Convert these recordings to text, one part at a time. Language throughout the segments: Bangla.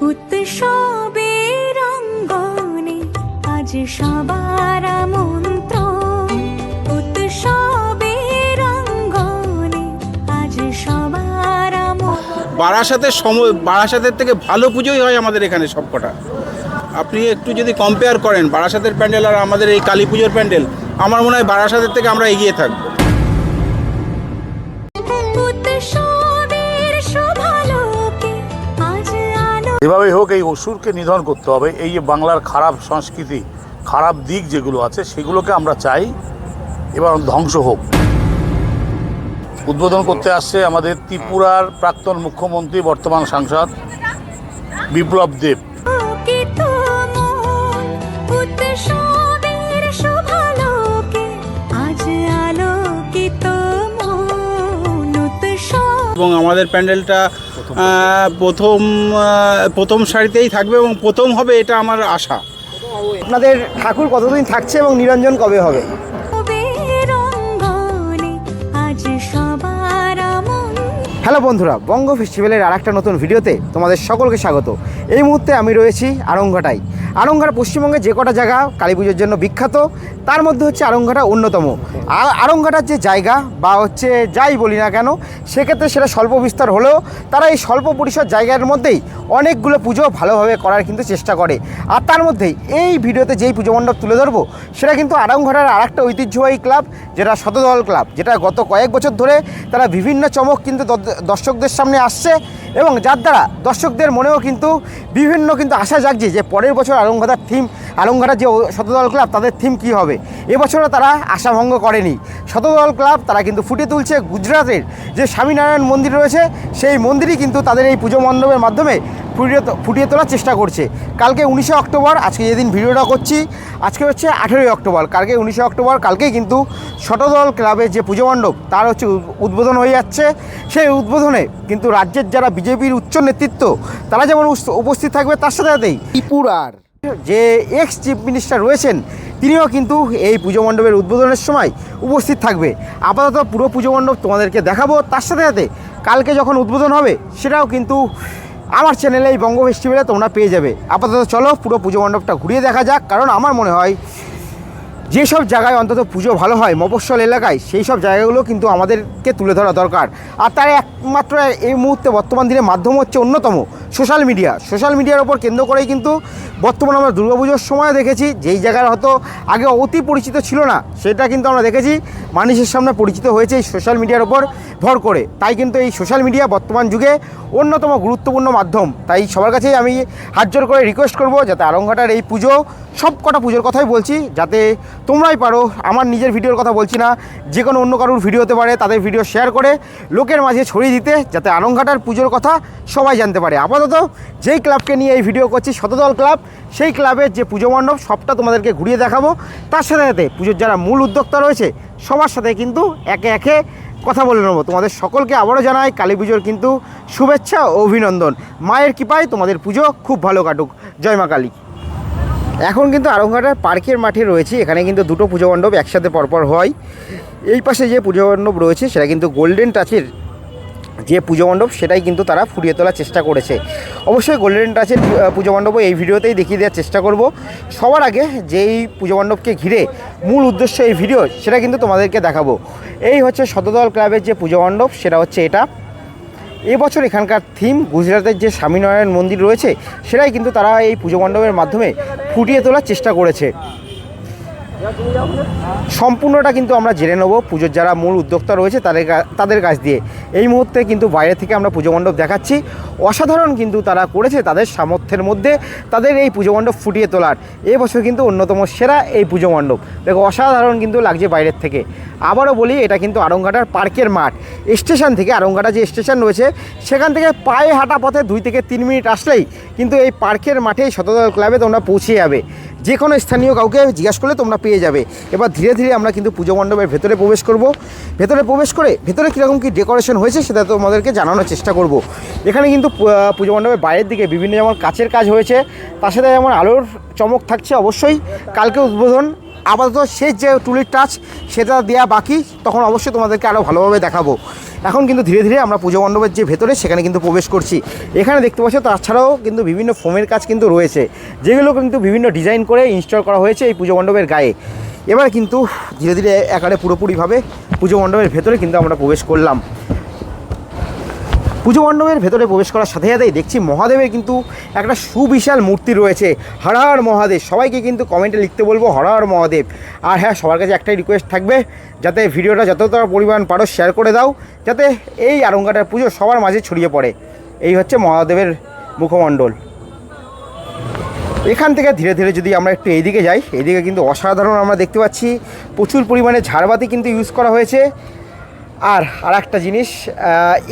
উৎসবের অঙ্গনে আজ সবার মন্ত্র উৎসবের আজ সবার বারাসাতের সময় বারাসাতের থেকে ভালো পুজোই হয় আমাদের এখানে সবকটা। আপনি একটু যদি কম্পেয়ার করেন, বারাসাতের প্যান্ডেল আর আমাদের এই কালী পুজোর প্যান্ডেল, আমার মনে হয় বারাসাতের থেকে আমরা এগিয়ে থাকব। যেভাবেই হোক, এই অসুরকে নিধন করতে হবে। এই যে বাংলার খারাপ সংস্কৃতি, খারাপ দিক যেগুলো আছে, সেগুলোকে আমরা চাই এবার ধ্বংস হোক। উদ্বোধন করতে আসছে আমাদের ত্রিপুরার প্রাক্তন মুখ্যমন্ত্রী, বর্তমান সাংসদ বিপ্লব দেব। এবং আমাদের প্যান্ডেলটা প্রথম প্রথম সারিতেই থাকবে এবং প্রথম হবে এটা আমার আশা। আপনাদের ঠাকুর কতদিন থাকছে এবং নিরঞ্জন কবে হবে? হ্যালো বন্ধুরা বঙ্গ ফেস্টিভ্যালের আর একটা নতুন ভিডিওতে তোমাদের সকলকে স্বাগত। এই মুহূর্তে আমি রয়েছি আরংঘাটায়। আরংঘাটা পশ্চিমবঙ্গে যে কটা জায়গা কালী পুজোর জন্য বিখ্যাত, তার মধ্যে হচ্ছে আরংঘাটা অন্যতম। আর আরংঘাটার যে জায়গা বা হচ্ছে যাই বলি না কেন, সেক্ষেত্রে সেটা স্বল্প বিস্তার হলেও তারা এই স্বল্প পরিসর জায়গার মধ্যেই অনেকগুলো পুজো ভালোভাবে করার কিন্তু চেষ্টা করে। আর তার মধ্যেই এই ভিডিওতে যেই পুজো মণ্ডপ তুলে ধরবো, সেটা কিন্তু আরামঘাটার আর একটা ঐতিহ্যবাহী ক্লাব, যেটা শতদল ক্লাব, যেটা গত কয়েক বছর ধরে তারা বিভিন্ন চমক কিন্তু দর্শকদের সামনে আসছে এবং যার দ্বারা দর্শকদের মনেও কিন্তু বিভিন্ন কিন্তু আশা জাগছে যে পরের বছর আলমঘাটার থিম আলমঘাটার যে শতদল ক্লাব, তাদের থিম কী হবে? এবছরও তারা আশাভঙ্গ করেনি। শতদল ক্লাব তারা কিন্তু ফুটিয়ে তুলছে গুজরাটের যে স্বামীনারায়ণ মন্দির রয়েছে, সেই মন্দিরই কিন্তু তাদের এই পুজো মণ্ডপের মাধ্যমে ফুটিয়ে ফুটিয়ে তোলার চেষ্টা করছে। কালকে উনিশে অক্টোবর, আজকে যেদিন ভিডিওটা করছি, আজকে হচ্ছে আঠেরোই অক্টোবর। কালকে উনিশে অক্টোবর, কালকেই কিন্তু শতদল ক্লাবের যে পুজো মণ্ডপ, তার হচ্ছে উদ্বোধন হয়ে যাচ্ছে। সেই উদ্বোধনে কিন্তু রাজ্যের যারা বিজেপির উচ্চ নেতৃত্ব, তারা যেমন উপস্থিত থাকবে, তার সাথে সাথেই ত্রিপুরার যে এক্স চিফ মিনিস্টার রয়েছেন, তিনিও কিন্তু এই পুজো মণ্ডপের উদ্বোধনের সময় উপস্থিত থাকবে। আপাতত পুরো পুজো মণ্ডপ তোমাদেরকে দেখাবো। তার সাথে সাথে কালকে যখন উদ্বোধন হবে, সেটাও কিন্তু আমার চ্যানেলে এই বঙ্গ ফেস্টিভ্যালে তোমরা পেয়ে যাবে। আপাতত চলো পুরো পুজো মণ্ডপটা ঘুরিয়ে দেখা যাক, কারণ আমার মনে হয় যেসব জায়গায় অন্তত পুজো ভালো হয়, মফস্বল এলাকায় সেই সব জায়গাগুলো কিন্তু আমাদেরকে তুলে ধরা দরকার। আর তার একমাত্র এই মুহূর্তে বর্তমান দিনে মাধ্যম হচ্ছে অন্যতম সোশ্যাল মিডিয়া। সোশ্যাল মিডিয়ার ওপর কেন্দ্র করেই কিন্তু বর্তমানে আমরা দুর্গাপুজোর সময় দেখেছি, যেই জায়গার হয়তো আগে অতি পরিচিত ছিল না, সেটা কিন্তু আমরা দেখেছি। মানুষের সামনে পরিচিত হয়েছে এই সোশ্যাল মিডিয়ার ওপর ভর করে। তাই কিন্তু এই সোশ্যাল মিডিয়া বর্তমান যুগে অন্যতম গুরুত্বপূর্ণ মাধ্যম। তাই সবার কাছেই আমি হাত জোর করে রিকোয়েস্ট করব, যাতে আরংঘাটার এই পুজো, সব কটা পুজোর কথাই বলছি, যাতে তোমরাই পারো। আমার নিজের ভিডিওর কথা বলছি না, যে কোনো অন্য কারোর ভিডিও হতে পারে, তাদের ভিডিও শেয়ার করে, লোকের মাঝে ছড়িয়ে দিতে যাতে আরংঘাটার পুজোর কথা সবাই জানতে পারে। আপাতত যেই ক্লাবকে নিয়ে এই ভিডিও করছি শতদল ক্লাব, সেই ক্লাবের যে পুজো মণ্ডপ, সবটা তোমাদেরকে ঘুরিয়ে দেখাবো। তার সাথে সাথে পুজোর যারা মূল উদ্যোক্তা রয়েছে, সবার সাথে কিন্তু একে একে কথা বলে নেব। তোমাদের সকলকে আবারও জানাই, কালী পুজোর কিন্তু শুভেচ্ছা ও অভিনন্দন। মায়ের কৃপায় তোমাদের পুজো খুব ভালো কাটুক। জয় মা কালী। এখন কিন্তু আরংঘাটার পার্কের মাঠে রয়েছে। এখানে কিন্তু দুটো পুজো মণ্ডপ একসাথে পরপর হয়। এই পাশে যে পুজো মণ্ডপ রয়েছে, সেটা কিন্তু গোল্ডেন টাচের যে পুজো মণ্ডপ সেটাই কিন্তু তারা ফুটিয়ে তোলার চেষ্টা করেছে। অবশ্যই গোল্ডেন টাচের পুজো মণ্ডপ এই ভিডিওতেই দেখিয়ে দেওয়ার চেষ্টা করব। সবার আগে যেই পুজো মণ্ডপকে ঘিরে মূল উদ্দেশ্য এই ভিডিও, সেটা কিন্তু তোমাদেরকে দেখাবো। এই হচ্ছে শতদল ক্লাবের যে পুজো মণ্ডপ, সেটা হচ্ছে এটা। এবছর এখানকার থিম গুজরাটের যে স্বামীনারায়ণ মন্দির রয়েছে, সেটাই কিন্তু তারা এই পুজো মণ্ডপের মাধ্যমে ফুটিয়ে তোলার চেষ্টা করেছে। সম্পূর্ণটা কিন্তু আমরা জেনে নেব। পুজোর যারা মূল উদ্যোক্তা রয়েছে, তাদের তাদের কাছ দিয়ে। এই মুহূর্তে কিন্তু বাইরে থেকে আমরা পুজো মণ্ডপ দেখাচ্ছি। অসাধারণ কিন্তু তারা করেছে তাদের সামর্থ্যের মধ্যে তাদের এই পুজো মণ্ডপ ফুটিয়ে তোলার। এবছর কিন্তু অন্যতম সেরা এই পুজো মণ্ডপ। দেখো, অসাধারণ কিন্তু লাগছে বাইরের থেকে। আবারও বলি, এটা কিন্তু আরংঘাটার পার্কের মাঠ। স্টেশন থেকে আরংঘাটা যে স্টেশন রয়েছে, সেখান থেকে পায়ে হাঁটা পথে দুই থেকে তিন মিনিট আসলেই কিন্তু এই পার্কের মাঠেই শতদল ক্লাবে তোমরা পৌঁছে যাবে। যে কোনো স্থানীয় কাউকে জিজ্ঞাসা করলে তোমরা পেয়ে যাবে। এবার ধীরে ধীরে আমরা কিন্তু পুজো মণ্ডপের ভেতরে প্রবেশ করব। ভেতরে প্রবেশ করে ভেতরে কীরকম কী ডেকোরেশন হয়েছে সেটা তোমাদেরকে জানানোর চেষ্টা করব। এখানে কিন্তু পুজো মণ্ডপের বাইরের দিকে বিভিন্ন যেমন কাচের কাজ হয়েছে, তার সাথে যেমন আলোর চমক থাকছে অবশ্যই। কালকে উদ্বোধন আপাতত শেষ যে টুলির টাচ সেটা দেওয়া বাকি, তখন অবশ্যই তোমাদেরকে আরও ভালোভাবে দেখাবো। এখন কিন্তু ধীরে ধীরে আমরা পুজো মণ্ডপের যে ভেতরে, সেখানে কিন্তু প্রবেশ করছি। এখানে দেখতে পাচ্ছ তাছাড়াও কিন্তু বিভিন্ন ফোমের কাজ কিন্তু রয়েছে, যেগুলো কিন্তু বিভিন্ন ডিজাইন করে ইনস্টল করা হয়েছে এই পুজো মণ্ডপের গায়ে। এবার কিন্তু ধীরে ধীরে একারে পুরোপুরিভাবে পুজো মণ্ডপের ভেতরে কিন্তু আমরা প্রবেশ করলাম। পুজো মণ্ডপের ভেতরে প্রবেশ করার সাথে সাথেই দেখছি মহাদেবের কিন্তু একটা সুবিশাল মূর্তি রয়েছে। হর মহাদেব। সবাইকে কিন্তু কমেন্টে লিখতে বলব, হর মহাদেব। আর হ্যাঁ সবার কাছে একটাই রিকোয়েস্ট থাকবে, যাতে ভিডিওটা যতটা পরিমাণ পারো শেয়ার করে দাও, যাতে এই আরঙ্গাটার পুজো সবার মাঝে ছড়িয়ে পড়ে। এই হচ্ছে মহাদেবের মুখমণ্ডল। এখান থেকে ধীরে ধীরে যদি আমরা একটু এইদিকে যাই, এইদিকে কিন্তু অসাধারণ আমরা দেখতে পাচ্ছি। প্রচুর পরিমাণে ঝাড়বাতি কিন্তু ইউজ করা হয়েছে। আর আর একটা জিনিস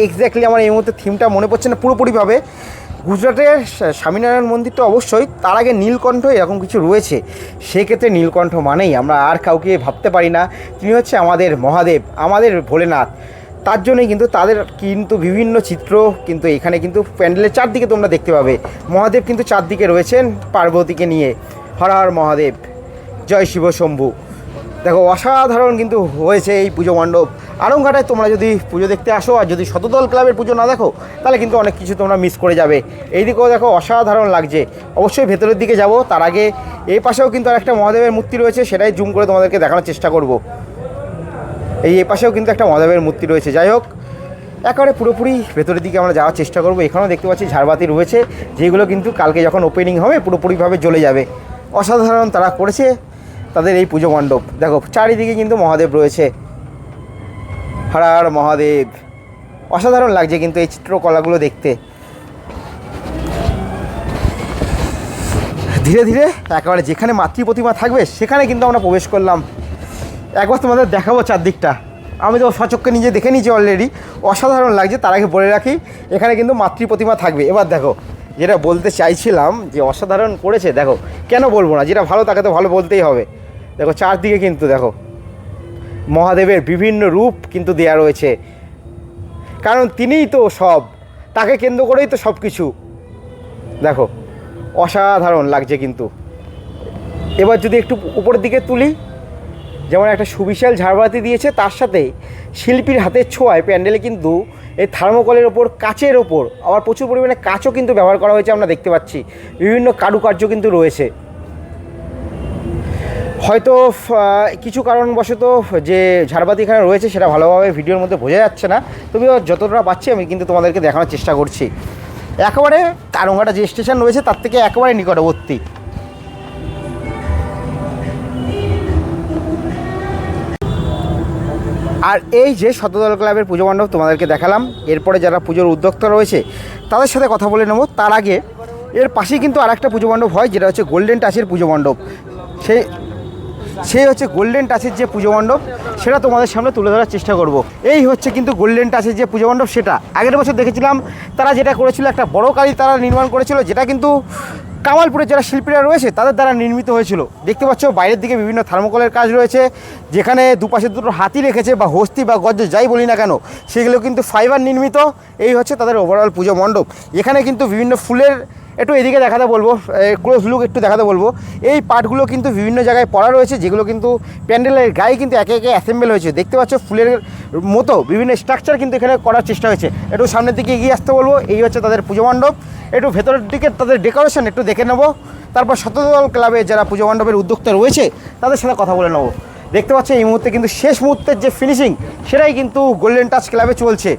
এক্স্যাক্টলি আমার এই মুহূর্তে থিমটা মনে পড়ছে না, পুরোপুরিভাবে। গুজরাটের স্বামীনারায়ণ মন্দির তো অবশ্যই, তার আগে নীলকণ্ঠ এরকম কিছু রয়েছে। সেক্ষেত্রে নীলকণ্ঠ মানেই আমরা আর কাউকে ভাবতে পারি না, তিনি হচ্ছে আমাদের মহাদেব, আমাদের ভোলেনাথ। তার জন্যই কিন্তু তাদের কিন্তু বিভিন্ন চিত্র কিন্তু এখানে কিন্তু প্যান্ডেলের চারদিকে তোমরা দেখতে পাবে। মহাদেব কিন্তু চারদিকে রয়েছেন পার্বতীকে নিয়ে। হর হর মহাদেব। জয় শিব শম্ভু। দেখো, অসাধারণ কিন্তু হয়েছে এই পুজো মণ্ডপ। আরংঘাটায় তোমরা যদি পুজো দেখতে আসো আর যদি শতদল ক্লাবের পুজো না দেখো, তাহলে কিন্তু অনেক কিছু তোমরা মিস করে যাবে। এই দিকেও দেখো, অসাধারণ লাগছে। অবশ্যই ভেতরের দিকে যাব। তার আগে এই পাশেও কিন্তু আর একটা মহাদেবের মূর্তি রয়েছে, সেটাই জুম করে তোমাদেরকে দেখানোর চেষ্টা করব। এই এ পাশেও কিন্তু একটা মহাদেবের মূর্তি রয়েছে। যাই হোক, একেবারে পুরোপুরি ভেতরের দিকে আমরা যাওয়ার চেষ্টা করব। এখানেও দেখতে পাচ্ছি ঝাড়বাতি রয়েছে, যেগুলো কিন্তু কালকে যখন ওপেনিং হবে, পুরোপুরিভাবে জ্বলে যাবে। অসাধারণ তারা করেছে। তাদের এই পুজো মণ্ডপ। দেখো, চারিদিকে কিন্তু মহাদেব রয়েছে। হর হর মহাদেব। অসাধারণ লাগছে কিন্তু এই চিত্রকলাগুলো দেখতে। ধীরে ধীরে একেবারে যেখানে মাতৃ প্রতিমা থাকবে, সেখানে কিন্তু আমরা প্রবেশ করলাম। একবার তোমাদের দেখাবো চারদিকটা। আমি তো সচক্ষে নিজে দেখে নিয়েছি অলরেডি অসাধারণ লাগছে, তার আগে বলে রাখি, এখানে কিন্তু মাতৃ প্রতিমা থাকবে। এবার দেখো, যেটা বলতে চাইছিলাম যে অসাধারণ করেছে, দেখো, কেন বলব না, যেটা ভালো তাকে তো ভালো বলতেই হবে। দেখো, চারদিকে কিন্তু দেখো, মহাদেবের বিভিন্ন রূপ কিন্তু দেয়া রয়েছে। কারণ তিনিই তো সব, তাকে কেন্দ্র করেই তো সব কিছু দেখো, অসাধারণ লাগছে কিন্তু। এবার যদি একটু উপরের দিকে তুলি, যেমন একটা সুবিশাল ঝাড়বাতি দিয়েছে, তার সাথে শিল্পীর হাতের ছোঁয়ায় প্যান্ডেলে কিন্তু এই থার্মোকলের ওপর, কাচের ওপর, আবার প্রচুর পরিমাণে কাচও কিন্তু ব্যবহার করা হয়েছে, আমরা দেখতে পাচ্ছি। বিভিন্ন কারুকার্য কিন্তু রয়েছে। হয়তো কিছু কারণবশত যে ঝাড়বাতি এখানে রয়েছে সেটা ভালোভাবে ভিডিওর মধ্যে বোঝা যাচ্ছে না। তবে যতটা পাচ্ছি আমি কিন্তু তোমাদেরকে দেখানোর চেষ্টা করছি। একেবারে তারঙ্গাটা যে স্টেশন রয়েছে তার থেকে একেবারে নিকটবর্তী। আর এই যে শতদল ক্লাবের পুজো মণ্ডপ তোমাদেরকে দেখালাম, এরপরে যারা পুজোর উদ্যোক্তা রয়েছে, তাদের সাথে কথা বলে নেব। তার আগে এর পাশেই কিন্তু আর একটা পুজো মণ্ডপ হয়, যেটা হচ্ছে গোল্ডেন টাচের পুজো মণ্ডপ। সেই সেই হচ্ছে গোল্ডেন টাচের যে পুজো মণ্ডপ, সেটা তোমাদের সামনে তুলে ধরার চেষ্টা করব। এই হচ্ছে কিন্তু গোল্ডেন টাচের যে পুজো মণ্ডপ, সেটা আগের বছর দেখেছিলাম, তারা যেটা করেছিল, একটা বড় কালী তারা নির্মাণ করেছিল, যেটা কিন্তু কামালপুরের যারা শিল্পীরা রয়েছে, তাদের দ্বারা নির্মিত হয়েছিল। দেখতে পাচ্ছ, বাইরের দিকে বিভিন্ন থার্মোকলের কাজ রয়েছে, যেখানে দুপাশে দুটো হাতি রেখেছে, বা হস্তি, বা গজ্জ যাই বলি না কেন, সেগুলো কিন্তু ফাইবার নির্মিত। এই হচ্ছে তাদের ওভারঅল পুজো মণ্ডপ। এখানে কিন্তু বিভিন্ন ফুলের একটু এদিকে দেখাতে বলব ক্লোজ লুক একটু দেখাতে বলব। এই পার্টগুলো কিন্তু বিভিন্ন জায়গায় পড়া রয়েছে, যেগুলো কিন্তু প্যান্ডেলের গায়ে কিন্তু একে একে অ্যাসেম্বল হয়েছে। দেখতে পাচ্ছ ফুলের মতো বিভিন্ন স্ট্রাকচার কিন্তু এখানে করার চেষ্টা হয়েছে। একটু সামনের দিকে এগিয়ে আসতে বলব, এই হচ্ছে তাদের পুজো মণ্ডপ। একটু ভেতরের দিকে তাদের ডেকোরেশন একটু দেখে নেব। তারপর শতদল ক্লাবে যারা পুজো মণ্ডপের উদ্যোক্তা রয়েছে, তাদের সাথে কথা বলে নেব। দেখতে পাচ্ছ এই মুহূর্তে কিন্তু শেষ মুহূর্তের যে ফিনিশিং সেটাই কিন্তু গোল্ডেন টাচ ক্লাবে চলছে।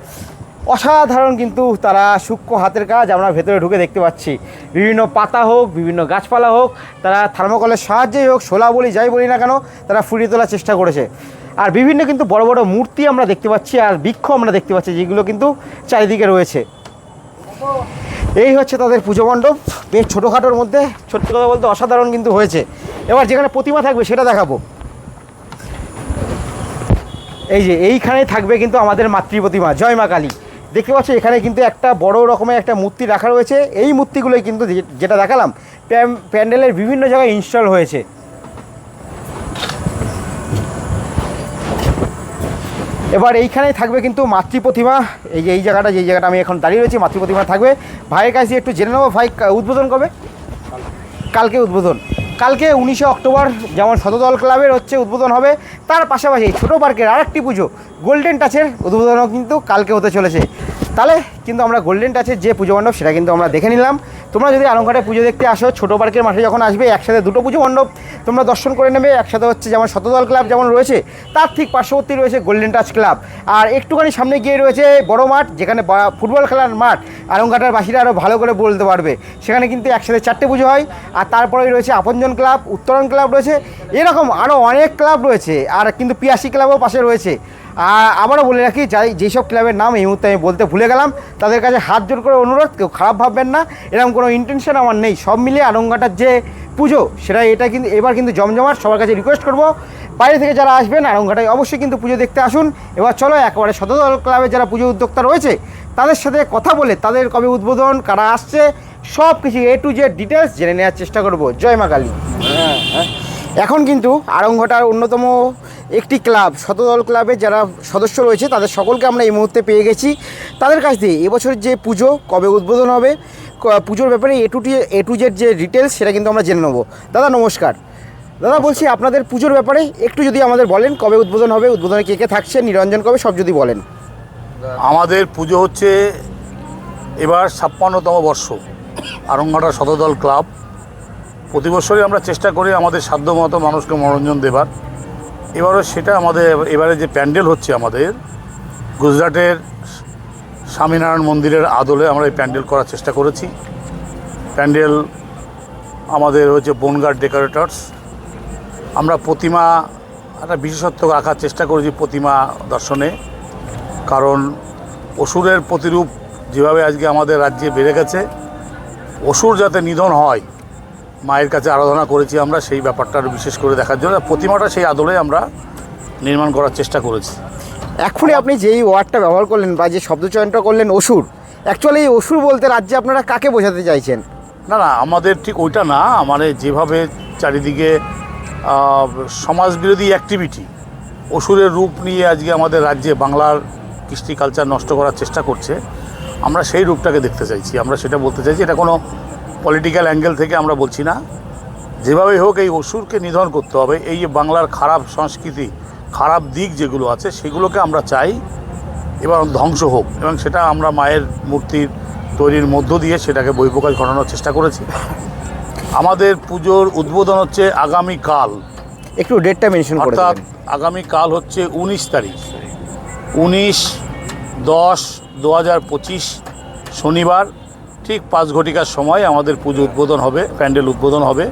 অসাধারণ কিন্তু তারা সূক্ষ্ম হাতের কাজ আমরা ভেতরে ঢুকে দেখতে পাচ্ছি। বিভিন্ন পাতা হোক, বিভিন্ন গাছপালা হোক, তারা থার্মোকলের সাহায্যেই হোক, শোলা বলি, যাই বলি না কেন, তারা ফুটিয়ে তোলার চেষ্টা করেছে। আর বিভিন্ন কিন্তু বড় বড় মূর্তি আমরা দেখতে পাচ্ছি আর বৃক্ষ আমরা দেখতে পাচ্ছি যেগুলো কিন্তু চারিদিকে রয়েছে। এই হচ্ছে তাদের পুজো মণ্ডপ। বেশ ছোটোখাটোর মধ্যে ছোট্ট কথা বলতে অসাধারণ কিন্তু হয়েছে। এবার যেখানে প্রতিমা থাকবে সেটা দেখাবো। এই যে, এইখানে থাকবে কিন্তু আমাদের মাতৃ প্রতিমা জয় মা কালী। দেখতে পাচ্ছ, এখানে কিন্তু একটা বড় রকমের একটা মূর্তি রাখা রয়েছে। এই মূর্তিগুলোই কিন্তু যে- যেটা দেখালাম প্যান্ডেলের বিভিন্ন জায়গায় ইনস্টল হয়েছে। এবার এইখানেই থাকবে কিন্তু মাতৃ প্রতিমা। এই যে, এই জায়গাটা যেই জায়গাটা আমি এখন দাঁড়িয়ে রয়েছি, মাতৃ প্রতিমা থাকবে। ভাইয়ের কাছে একটু জেনে নেব, ভাই উদ্বোধন কবে? কালকে উদ্বোধন। কালকে উনিশে অক্টোবর যেমন শতদল ক্লাবের হচ্ছে উদ্বোধন হবে, তার পাশাপাশি ছোটো পার্কের আরেকটি পুজো গোল্ডেন টাচের উদ্বোধনও কিন্তু কালকে হতে চলেছে। তাহলে কিন্তু আমরা গোল্ডেন টাচের যে পুজো মণ্ডপ সেটা কিন্তু আমরা দেখে নিলাম। তোমরা যদি আলমঘাটে পুজো দেখতে আসো, ছোটো পার্কের মাঠে যখন আসবে, একসাথে দুটো পুজো মণ্ডপ তোমরা দর্শন করে নেবে। একসাথে হচ্ছে যেমন শতদল ক্লাব যেমন রয়েছে, তার ঠিক পার্শ্ববর্তী রয়েছে গোল্ডেন টাচ ক্লাব। আর একটুখানি সামনে গিয়ে রয়েছে বড় মাঠ, যেখানে ফুটবল খেলার মাঠ। আলমঘাটার বাসীরা আরও ভালো করে বলতে পারবে। সেখানে কিন্তু একসাথে চারটে পুজো হয়। আর তারপরেই রয়েছে আপনজন ক্লাব, উত্তরণ ক্লাব রয়েছে। এরকম আরও অনেক ক্লাব রয়েছে। আর কিন্তু পিয়াসি ক্লাবও পাশে রয়েছে। আর আবারও বলে রাখি যাই যেসব ক্লাবের নাম এই মুহূর্তে আমি বলতে ভুলে গেলাম তাদের কাছে হাত জোর করে অনুরোধ কেউ খারাপ ভাববেন না। এরকম কোনো ইন্টেনশন আমার নেই সব মিলিয়ে আরঙ্গাটার যে পুজো সেটা এটা কিন্তু এবার কিন্তু জমজমাট সবার কাছে রিকোয়েস্ট করব। বাইরে থেকে যারা আসবেন আরঙ্গাটায় অবশ্যই কিন্তু পুজো দেখতে আসুন। এবার চলো একেবারে শতদল ক্লাবের যারা পুজো উদ্যোক্তা রয়েছে তাদের সাথে কথা বলে তাদের কবে উদ্বোধন কারা আসছে সব কিছু এ টু জেড ডিটেলস জেনে নেওয়ার চেষ্টা করব। জয় মা কালী। এখন কিন্তু আরংঘটার অন্যতম একটি ক্লাব, শতদল ক্লাবের যারা সদস্য রয়েছে, তাদের সকলকে আমরা এই মুহূর্তে পেয়ে গেছি। তাদের কাছ দিয়ে এবছর যে পুজো কবে উদ্বোধন হবে পুজোর ব্যাপারে A to T A to Z যে ডিটেলস সেটা কিন্তু আমরা জেনে নেব। দাদা, নমস্কার। দাদা, বলছি আপনাদের পুজোর ব্যাপারে একটু যদি আমাদের বলেন, কবে উদ্বোধন হবে, উদ্বোধনে কে কে থাকছে নিরঞ্জন কবে, সব যদি বলেন। আমাদের পুজো হচ্ছে এবার ছাপ্পান্নতম বর্ষ আরঙ্গাটা শতদল ক্লাব। প্রতি বছরই আমরা চেষ্টা করি আমাদের সাধ্যমতো মানুষকে মনোরঞ্জন দেবার। এবারও সেটা আমাদের, এবারে যে প্যান্ডেল হচ্ছে আমাদের, গুজরাটের স্বামীনারায়ণ মন্দিরের আদলে আমরা এই প্যান্ডেল করার চেষ্টা করেছি। প্যান্ডেল আমাদের হচ্ছে বনগার ডেকোরেটরস। আমরা প্রতিমা, একটা বিশেষত্ব রাখার চেষ্টা করেছি প্রতিমা দর্শনে। কারণ অসুরের প্রতিরূপ যেভাবে আজকে আমাদের রাজ্যে বেড়ে গেছে, অসুর যাতে নিধন হয় মায়ের কাছে আরাধনা করেছি আমরা সেই ব্যাপারটা বিশেষ করে দেখার জন্য। প্রতিমাটা সেই আদলে আমরা নির্মাণ করার চেষ্টা করেছি। এখনই আপনি যেই ওয়ার্ডটা ব্যবহার করলেন বা যে শব্দচয়নটা করলেন অসুর অ্যাকচুয়ালি এই অসুর বলতে রাজ্যে আপনারা কাকে বোঝাতে চাইছেন? না না আমাদের ঠিক ওইটা না মানে যেভাবে চারিদিকে সমাজবিরোধী অ্যাক্টিভিটি অসুরের রূপ নিয়ে আজকে আমাদের রাজ্যে বাংলার কৃষ্টি কালচার নষ্ট করার চেষ্টা করছে আমরা সেই রূপটাকে দেখতে চাইছি। আমরা সেটা বলতে চাইছি এটা কোনো পলিটিক্যাল অ্যাঙ্গেল থেকে আমরা বলছি না। যেভাবেই হোক এই অসুরকে নিধন করতে হবে এই যে বাংলার খারাপ সংস্কৃতি খারাপ দিক যেগুলো আছে সেগুলোকে আমরা চাই এবং ধ্বংস হোক এবং সেটা আমরা মায়ের মূর্তির তৈরির মধ্য দিয়ে সেটাকে বহিঃপ্রকাশ ঘটানোর চেষ্টা করেছি। আমাদের পুজোর উদ্বোধন হচ্ছে আগামী কাল একটু ডেটটা মেনশন অর্থাৎ দেবেন। আগামী কাল হচ্ছে উনিশ তারিখ। উনিশ দশ দু হাজার পঁচিশ শনিবার ঠিক পাঁচ ঘটিকার সময় আমাদের পুজো উদ্বোধন হবে, প্যান্ডেল উদ্বোধন হবে।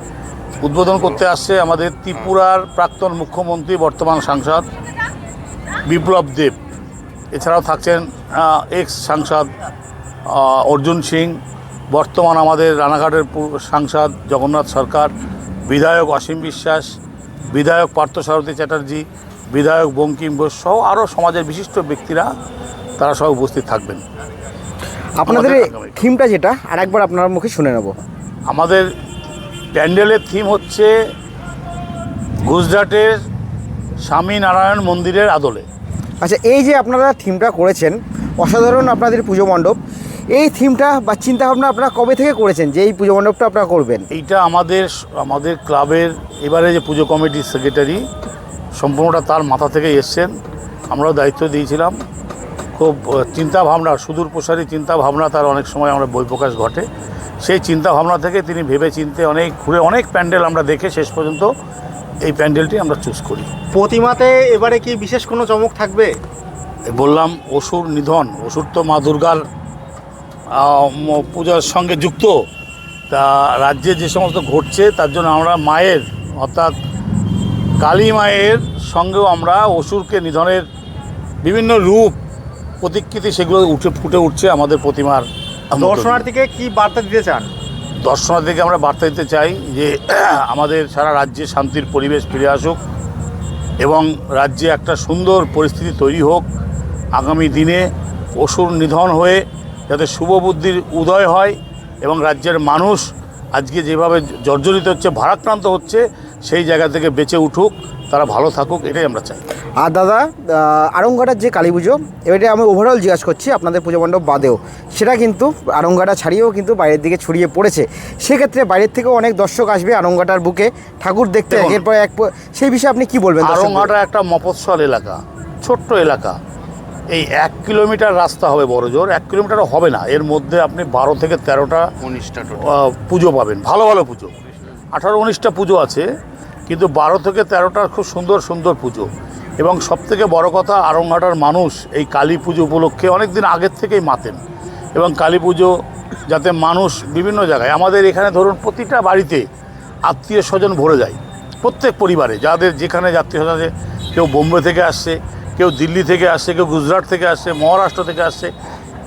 উদ্বোধন করতে আসছে আমাদের ত্রিপুরার প্রাক্তন মুখ্যমন্ত্রী, বর্তমান সাংসদ বিপ্লব দেব। এছাড়াও থাকছেন এক্স সাংসদ অর্জুন সিং, বর্তমান আমাদের রানাঘাটের সাংসদ জগন্নাথ সরকার, বিধায়ক অসীম বিশ্বাস, বিধায়ক পার্থসারথী চ্যাটার্জি, বিধায়ক বঙ্কিম ঘোষ সহ আরও সমাজের বিশিষ্ট ব্যক্তিরা, তারা সব উপস্থিত থাকবেন। আপনাদের থিমটা যেটা আর একবার আপনার মুখে শুনে নেব। আমাদের প্যান্ডেলের থিম হচ্ছে গুজরাটের স্বামীনারায়ণ মন্দিরের আদলে। আচ্ছা এই যে আপনারা থিমটা করেছেন অসাধারণ আপনাদের পুজো মণ্ডপ এই থিমটা বা চিন্তাভাবনা আপনারা কবে থেকে করেছেন যে এই পুজো মণ্ডপটা আপনারা করবেন? এইটা আমাদের আমাদের ক্লাবের এবারে যে পুজো কমিটির সেক্রেটারি সম্পূর্ণটা তার মাথা থেকে এসছেন আমরাও দায়িত্ব দিয়েছিলাম। খুব আহ, চিন্তা ভাবনা সুদূর প্রসারী চিন্তা ভাবনা তার অনেক সময় আমরা বই প্রকাশ ঘটে। সেই চিন্তা ভাবনা থেকে তিনি ভেবে চিনতে অনেক ঘুরে অনেক প্যান্ডেল আমরা দেখে শেষ পর্যন্ত এই প্যান্ডেলটি আমরা চুজ করি। প্রতিমাতে এবারে কি বিশেষ কোনো চমক থাকবে? বললাম অসুর নিধন অসুর তো মা দুর্গার পূজার সঙ্গে যুক্ত। তা রাজ্যে যে সমস্ত ঘটছে তার জন্য আমরা মায়ের অর্থাৎ কালী মায়ের সঙ্গেও আমরা অসুরকে নিধনের বিভিন্ন রূপ প্রতিকৃতি সেগুলো উঠে ফুটে উঠছে আমাদের প্রতিমার দর্শনার্থীকে কি বার্তা দিতে চান? দর্শনার্থীকে আমরা বার্তা দিতে চাই যে আমাদের সারা রাজ্যে শান্তির পরিবেশ ফিরে আসুক এবং রাজ্যে একটা সুন্দর পরিস্থিতি তৈরি হোক। আগামী দিনে অসুর নিধন হয়ে যাতে শুভ বুদ্ধির উদয় হয় এবং রাজ্যের মানুষ আজকে যেভাবে জর্জরিত হচ্ছে ভারাক্রান্ত হচ্ছে সেই জায়গা থেকে বেঁচে উঠুক তারা ভালো থাকুক এটাই আমরা চাই। আর দাদা আড়ংঘাটার যে কালী পুজো এবারে আমি ওভারঅল জিজ্ঞাসা করছি আপনাদের পুজো মণ্ডপ বাদেও। সেটা কিন্তু আড়ংঘাটা ছাড়িয়েও কিন্তু বাইরের দিকে ছড়িয়ে পড়েছে। সেক্ষেত্রে বাইরের থেকেও অনেক দর্শক আসবে আরঙ্গাটার বুকে। ঠাকুর দেখতে একের পর এক সেই বিষয়ে আপনি কি বলবেন? আরংঘাটা একটা মফস্বল এলাকা ছোট্ট এলাকা। এই এক কিলোমিটার রাস্তা হবে বড় জোর এক কিলোমিটারও হবে না। এর মধ্যে আপনি বারো থেকে তেরোটা উনিশটা পুজো পাবেন। ভালো ভালো পুজো। আঠারো উনিশটা পুজো আছে কিন্তু বারো থেকে তেরোটা খুব সুন্দর সুন্দর পুজো। এবং সবথেকে বড় কথা আরংঘাটার মানুষ এই কালী পুজো উপলক্ষে অনেক দিন আগের থেকেই মাতেন। এবং কালী পুজো যাতে মানুষ বিভিন্ন জায়গায় আমাদের এখানে ধরুন প্রতিটা বাড়িতে আত্মীয় স্বজন ভরে যায়। প্রত্যেক পরিবারে যাদের যেখানে আত্মীয় স্বজন আছে কেউ বোম্বে থেকে আসছে কেউ দিল্লি থেকে আসছে কেউ গুজরাট থেকে আসছে মহারাষ্ট্র থেকে আসছে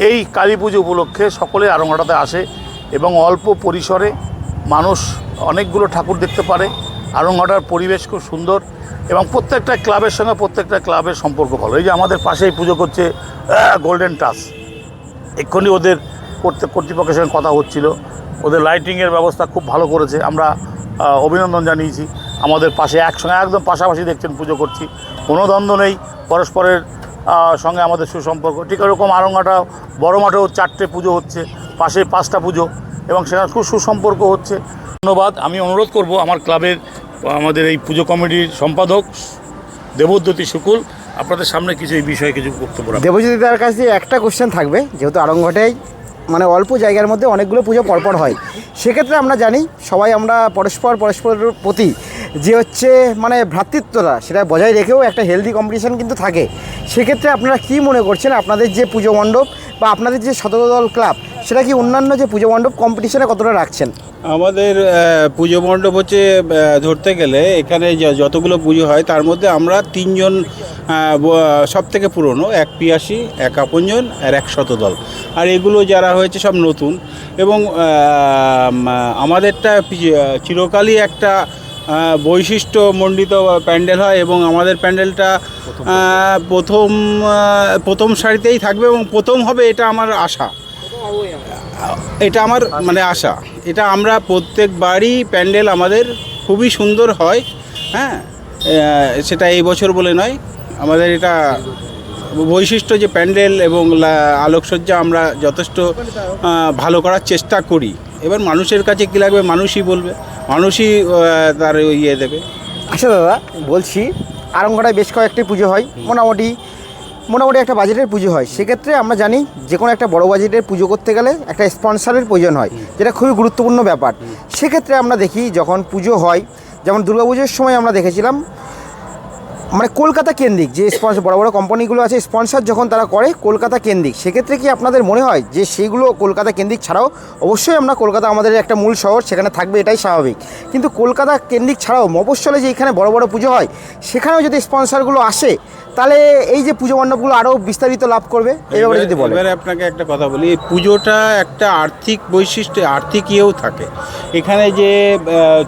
এই কালী পুজো উপলক্ষে সকলে আরংঘাটাতে আসে এবং অল্প পরিসরে মানুষ অনেকগুলো ঠাকুর দেখতে পারে। আরংঘাটার পরিবেশ খুব সুন্দর এবং প্রত্যেকটা ক্লাবের সঙ্গে প্রত্যেকটা ক্লাবের সম্পর্ক ভালো। এই যে আমাদের পাশেই পুজো করছে গোল্ডেন টাস এক্ষুনি ওদের করতে, কর্তৃপক্ষের সঙ্গে কথা হচ্ছিল। ওদের লাইটিংয়ের ব্যবস্থা খুব ভালো করেছে। আমরা অভিনন্দন জানিয়েছি। আমাদের পাশে একসঙ্গে, একদম পাশাপাশি দেখছেন পুজো করছি। কোনো দ্বন্দ্ব নেই। পরস্পরের সঙ্গে আমাদের সুসম্পর্ক। ঠিক এরকম আরঙ্গাটা বড় মাঠেও চারটে পুজো হচ্ছে, পাশে পাঁচটা পুজো এবং সেখানে খুব সুসম্পর্ক হচ্ছে। ধন্যবাদ। আমি অনুরোধ করব আমার ক্লাবের, আমাদের এই পুজো কমিটির সম্পাদক দেবদ্যতি শুকুল, আপনাদের সামনে কিছু এই বিষয়ে কিছু বক্তব্য। দেবজ্যোতি তার কাছে একটা কোশ্চেন থাকবে, যেহেতু আরংঘাটাই মানে অল্প জায়গার মধ্যে অনেকগুলো পুজো পরপর হয়। সেক্ষেত্রে আমরা জানি, সবাই আমরা পরস্পর পরস্পরের প্রতি যে হচ্ছে মানে ভ্রাতৃত্বটা, সেটা বজায় রেখেও একটা হেলদি কম্পিটিশান কিন্তু থাকে। সেক্ষেত্রে আপনারা কি মনে করছেন? আপনাদের যে পুজো মণ্ডপ বা আপনাদের যে শতদল ক্লাব, সেটা কি অন্যান্য যে পুজো মণ্ডপ কম্পিটিশনে কতটা রাখছেন? আমাদের পুজো মণ্ডপ হচ্ছে ধরতে গেলে এখানে যতগুলো পুজো হয়, তার মধ্যে আমরা তিনজন সব থেকে পুরনো, এক পিয়াশি এক আপনজন আর এক শতদল আর এগুলো যারা হয়েছে সব নতুন এবং আমাদেরটা চিরকালই একটা আহ, বৈশিষ্ট্যমণ্ডিত প্যান্ডেল হয় এবং আমাদের প্যান্ডেলটা প্রথম প্রথম সারিতেই থাকবে এবং প্রথম হবে এটা আমার আশা। এটা আমার মানে আশা। এটা আমরা প্রত্যেকবারই প্যান্ডেল আমাদের খুবই সুন্দর হয় হ্যাঁ? সেটা এই বছর বলে নয়। আমাদের এটা বৈশিষ্ট্য যে প্যান্ডেল এবং আলোকসজ্জা আমরা যথেষ্ট ভালো করার চেষ্টা করি। এবার মানুষের কাছে কী লাগবে মানুষই বলবে। মানুষই তার ইয়ে দেবে। আচ্ছা দাদা, বলছি আরঙ্গটায় বেশ কয়েকটি পুজো হয়। মোটামুটি মোটামুটি একটা বাজেটের পুজো হয়। সেক্ষেত্রে আমরা জানি যে কোনো একটা বড় বাজেটের পুজো করতে গেলে একটা স্পন্সরের প্রয়োজন হয়, যেটা খুবই গুরুত্বপূর্ণ ব্যাপার। সেক্ষেত্রে আমরা দেখি, যখন পুজো হয়, যেমন দুর্গাপুজোর সময় আমরা দেখেছিলাম মানে কলকাতা কেন্দ্রিক, যে স্পন্সর বড় বড় কোম্পানিগুলো আছে স্পন্সর যখন তারা করে কলকাতা কেন্দ্রিক, সেক্ষেত্রে কি আপনাদের মনে হয় যে সেইগুলো কলকাতা কেন্দ্রিক ছাড়াও অবশ্যই আমরা কলকাতা আমাদের একটা মূল শহর, সেখানে থাকবে এটাই স্বাভাবিক। কিন্তু কলকাতা কেন্দ্রিক ছাড়াও মফস্বলে যে এখানে বড় বড় পুজো হয়, সেখানেও যদি স্পন্সরগুলো আসে তাহলে এই যে পুজো মণ্ডপগুলো আরও বিস্তারিত লাভ করবে এই ব্যাপারে যদি বলেন। এবারে আপনাকে একটা কথা বলি, এই পুজোটা একটা আর্থিক বৈশিষ্ট্য আর্থিক ইয়েও থাকে। এখানে যে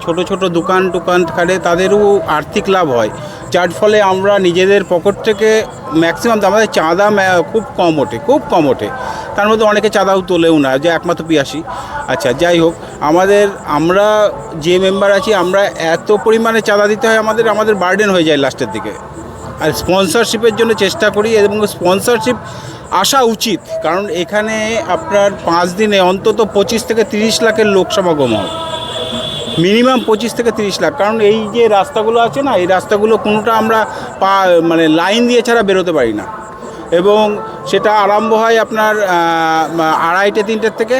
ছোট ছোট দোকান টোকান থাকে, তাদেরও আর্থিক লাভ হয়। যার ফলে আমরা নিজেদের পকেট থেকে ম্যাক্সিমাম আমাদের চাঁদা খুব কম ওঠে, খুব কম ওঠে। তার মধ্যে অনেকে চাঁদাও তোলেও না, যে একমাত্র পিয়াসি। আচ্ছা যাই হোক, আমাদের, আমরা যে মেম্বার আছি, আমরা এত পরিমাণে চাঁদা দিতে হয়, আমাদের আমাদের বার্ডেন হয়ে যায় লাস্টের দিকে। আর স্পন্সরশিপের জন্য চেষ্টা করি এবং স্পন্সরশিপ আসা উচিত। কারণ এখানে আপনার পাঁচ দিনে অন্তত পঁচিশ থেকে তিরিশ লাখের লোক সমাগম হয়। মিনিমাম পঁচিশ থেকে তিরিশ লাখ। কারণ এই যে রাস্তাগুলো আছে না, এই রাস্তাগুলো কোনোটা আমরা পা মানে লাইন দিয়ে ছাড়া বেরোতে পারি না। এবং সেটা আরম্ভ হয় আপনার আড়াইটে, তিনটের থেকে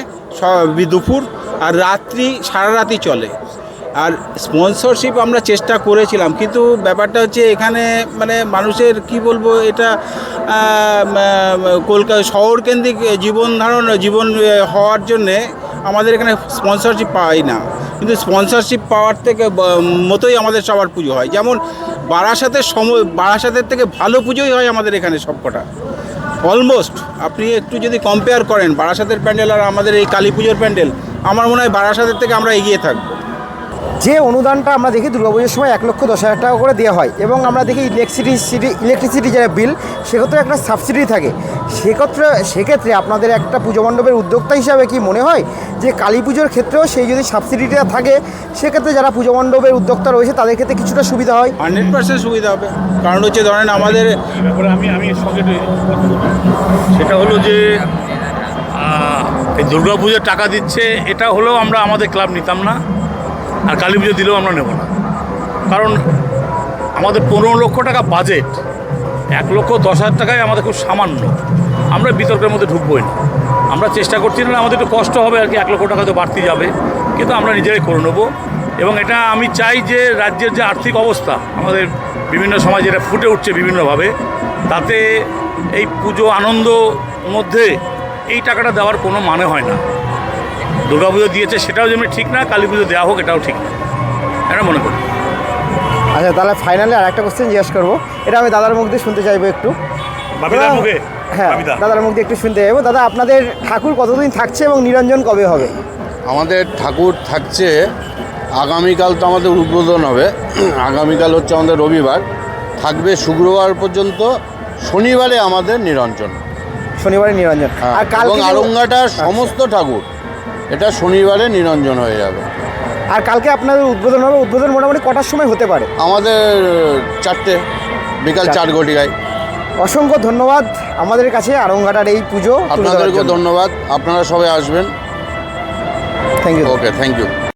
দুপুর আর রাত্রি সারা রাতি চলে। আর স্পন্সরশিপ আমরা চেষ্টা করেছিলাম, কিন্তু ব্যাপারটা হচ্ছে এখানে মানে মানুষের কি বলব এটা কলকাতা শহর কেন্দ্রিক জীবন ধারণ, জীবন হওয়ার জন্যে আমাদের এখানে স্পন্সরশিপ পাই না। কিন্তু স্পন্সরশিপ পাওয়ার থেকে মতোই আমাদের সবার পুজো হয়। যেমন বারাসাতের সময় বারাসাতের থেকে ভালো পুজোই হয় আমাদের এখানে সবকটা। অলমোস্ট আপনি একটু যদি কম্পেয়ার করেন, বারাসাতের প্যান্ডেল আর আমাদের এই কালী পুজোর প্যান্ডেল, আমার মনে হয় বারাসাতের থেকে আমরা এগিয়ে থাকব। যে অনুদানটা আমরা দেখি দুর্গাপুজোর সময় এক লক্ষ দশ হাজার টাকা করে দেওয়া হয় এবং আমরা দেখি ইলেকট্রিসিটি ইলেকট্রিসিটি যারা বিল সেক্ষেত্রে একটা সাবসিডি থাকে। সেক্ষেত্রে সেক্ষেত্রে আপনাদের একটা পুজো মণ্ডপের উদ্যোক্তা হিসাবে কি মনে হয় যে কালী পুজোর ক্ষেত্রেও সেই যদি সাবসিডিটা থাকে সেক্ষেত্রে যারা পুজো মণ্ডপের উদ্যোক্তা রয়েছে তাদের ক্ষেত্রে কিছুটা সুবিধা হয়? হান্ড্রেড পার্সেন্ট সুবিধা হবে। কারণ হচ্ছে ধরেন আমাদের আমি আমি। সেটা হলো যে এই দুর্গা পুজোর টাকা দিচ্ছে এটা হলেও আমরা আমাদের ক্লাব নিতাম না। আর কালী পুজো দিলেও আমরা নেব না। কারণ আমাদের পনেরো লক্ষ টাকা বাজেট এক লক্ষ দশ হাজার টাকায় আমাদের খুব সামান্য। আমরা বিতর্কের মধ্যে ঢুকবোই না। আমরা চেষ্টা করছি না আমাদের একটু কষ্ট হবে আর কি, এক লক্ষ টাকা তো বাড়তি যাবে। কিন্তু আমরা নিজেরাই করে নেব। এবং এটা আমি চাই যে রাজ্যের যে আর্থিক অবস্থা, আমাদের বিভিন্ন সময় যেটা ফুটে উঠছে বিভিন্নভাবে, তাতে এই পুজো আনন্দ মধ্যে এই টাকাটা দেওয়ার কোনো মানে হয় না। দুর্গাপুজো দিয়েছে সেটাও যেমনি ঠিক না কালী পুজো দেওয়া হোক এটাও ঠিক না। এটা মনে করি আচ্ছা তাহলে ফাইনালি আর একটা কোশ্চেন জিজ্ঞেস করব। এটা আমি দাদার মুখ দিয়ে শুনতে চাইব একটু। হ্যাঁ দাদার মুখ দিয়ে একটু শুনতে চাইব। দাদা আপনাদের ঠাকুর কতদিন থাকছে এবং নিরঞ্জন কবে হবে? আমাদের ঠাকুর থাকছে আগামীকাল তো আমাদের উদ্বোধন হবে। আগামীকাল হচ্ছে আমাদের রবিবার। থাকবে শুক্রবার পর্যন্ত শনিবারে আমাদের নিরঞ্জন। শনিবারে নিরঞ্জন। হ্যাঁ, আর এবং কালকে আরঙ্গাটার সমস্ত ঠাকুর। এটা শনিবারে নিরঞ্জন হয়ে যাবে। আর কালকে আপনাদের উদ্বোধন হবে। উদ্বোধন মোটামুটি কটার সময় হতে পারে? আমাদের চারটে বিকাল চার ঘটিকায়। অসংখ্য ধন্যবাদ আমাদের কাছে আরঙ্গাটার এই পুজো আপনাদেরকেও ধন্যবাদ। আপনারা সবাই আসবেন। Thank you okay thank you